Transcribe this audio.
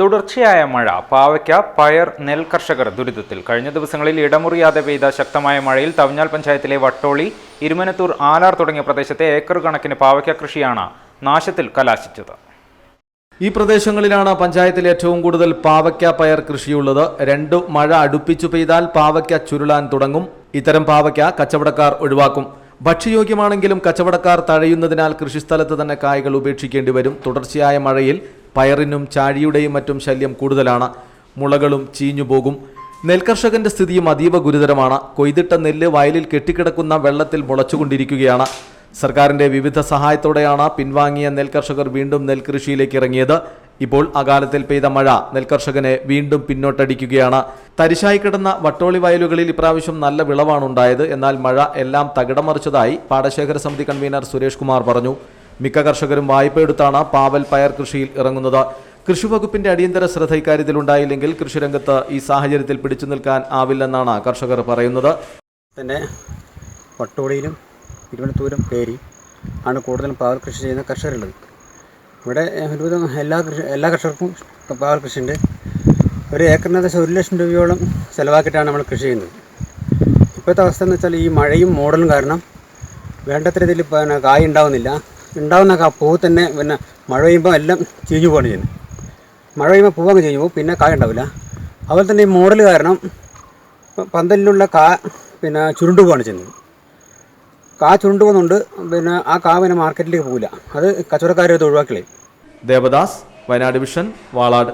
തുടർച്ചയായ മഴ. പാവയ്ക്ക പയർ നെൽ കർഷകർ ദുരിതത്തിൽ. കഴിഞ്ഞ ദിവസങ്ങളിൽ ഇടമുറിയാതെ പെയ്ത ശക്തമായ മഴയിൽ തവിഞ്ഞാൽ പഞ്ചായത്തിലെ വട്ടോളി ഇരുമനത്തൂർ ആലാർ തുടങ്ങിയ പ്രദേശത്തെ ഏക്കർ കണക്കിന് പാവയ്ക്ക കൃഷിയാണ് നാശത്തിൽ കലാശിച്ചത്. ഈ പ്രദേശങ്ങളിലാണ് പഞ്ചായത്തിൽ ഏറ്റവും കൂടുതൽ പാവയ്ക്ക പയർ കൃഷിയുള്ളത്. രണ്ടു മഴ അടുപ്പിച്ചു പെയ്താൽ പാവയ്ക്ക ചുരുളാൻ തുടങ്ങും. ഇത്തരം പാവയ്ക്ക കച്ചവടക്കാർ ഒഴിവാക്കും. ഭക്ഷ്യയോഗ്യമാണെങ്കിലും കച്ചവടക്കാർ തഴയുന്നതിനാൽ കൃഷിസ്ഥലത്ത് തന്നെ കായ്കൾ ഉപേക്ഷിക്കേണ്ടി വരും. തുടർച്ചയായ മഴയിൽ പയറിനും ചാഴിയുടെയും മറ്റും ശല്യം കൂടുതലാണ്. മുളകളും ചീഞ്ഞുപോകും നെൽകർഷകന്റെ സ്ഥിതിയും അതീവ ഗുരുതരമാണ്. കൊയ്തിട്ട നെല്ല് വയലിൽ കെട്ടിക്കിടക്കുന്ന വെള്ളത്തിൽ മുളച്ചുകൊണ്ടിരിക്കുകയാണ്. സർക്കാരിന്റെ വിവിധ സഹായത്തോടെയാണ് പിൻവാങ്ങിയ നെൽകർഷകർ വീണ്ടും നെൽകൃഷിയിലേക്ക് ഇറങ്ങിയത്. ഇപ്പോൾ അകാലത്തിൽ പെയ്ത മഴ നെൽകർഷകനെ വീണ്ടും പിന്നോട്ടടിക്കുകയാണ്. തരിശായി കിടന്ന വട്ടോളി വയലുകളിൽ ഇപ്രാവശ്യം നല്ല വിളവാണ് ഉണ്ടായത് എന്നാൽ മഴ എല്ലാം തകിടമറിച്ചതായി പാടശേഖര സമിതി കൺവീനർ സുരേഷ് കുമാർ പറഞ്ഞു. മിക്ക കർഷകരും വായ്പയെടുത്താണ് പാവൽ പയർ കൃഷിയിൽ ഇറങ്ങുന്നത്. കൃഷിവകുപ്പിന്റെ അടിയന്തര ശ്രദ്ധ ഇക്കാര്യത്തിലുണ്ടായില്ലെങ്കിൽ കൃഷിരംഗത്ത് ഈ സാഹചര്യത്തിൽ പിടിച്ചു നിൽക്കാൻ ആവില്ലെന്നാണ് കർഷകർ പറയുന്നത്. പിന്നെ വട്ടോടിയിലും തിരുവനന്തപുരം പേരി ആണ് കൂടുതലും പാവൽ കൃഷി ചെയ്യുന്ന കർഷകരുള്ളത് ഇവിടെ ഒരുവിധം എല്ലാ കൃഷി എല്ലാ കർഷകർക്കും പാവൽ കൃഷിയുണ്ട്. ഒരു ഏക്കറിന് ഏകദേശം ഒരു ലക്ഷം രൂപയോളം ചിലവാക്കിയിട്ടാണ് നമ്മൾ കൃഷി ചെയ്യുന്നത്. ഇപ്പോഴത്തെ അവസ്ഥ എന്ന് വെച്ചാൽ ഈ മഴയും മോഡലും കാരണം വേണ്ടത്ര ഇതിൽ പിന്നെ കായ് ഉണ്ടാവുന്നില്ല. ഉണ്ടാവുന്ന കാ പൂ തന്നെ പിന്നെ മഴ പെയ്യുമ്പോൾ എല്ലാം ചീഞ്ഞു പോവാണ് ചെയ്യുന്നത്. മഴ പെയ്യുമ്പോൾ പൂവങ്ങ് ചീഞ്ഞു പോകും. പിന്നെ കായ ഉണ്ടാവില്ല. അതുപോലെ തന്നെ ഈ മോഡൽ കാരണം പന്തലിലുള്ള കാ പിന്നെ ചുരുണ്ടു പോവാണ് ചെയ്യുന്നത്. കാ ചുരുണ്ടു പോകുന്നുണ്ട്. പിന്നെ ആ കാ പിന്നെ മാർക്കറ്റിലേക്ക് പോകില്ല അത് കച്ചവടക്കാരെ ഒഴിവാക്കില്ലേ? ദേവദാസ് വയനാട് വിഷൻ വാളാട്.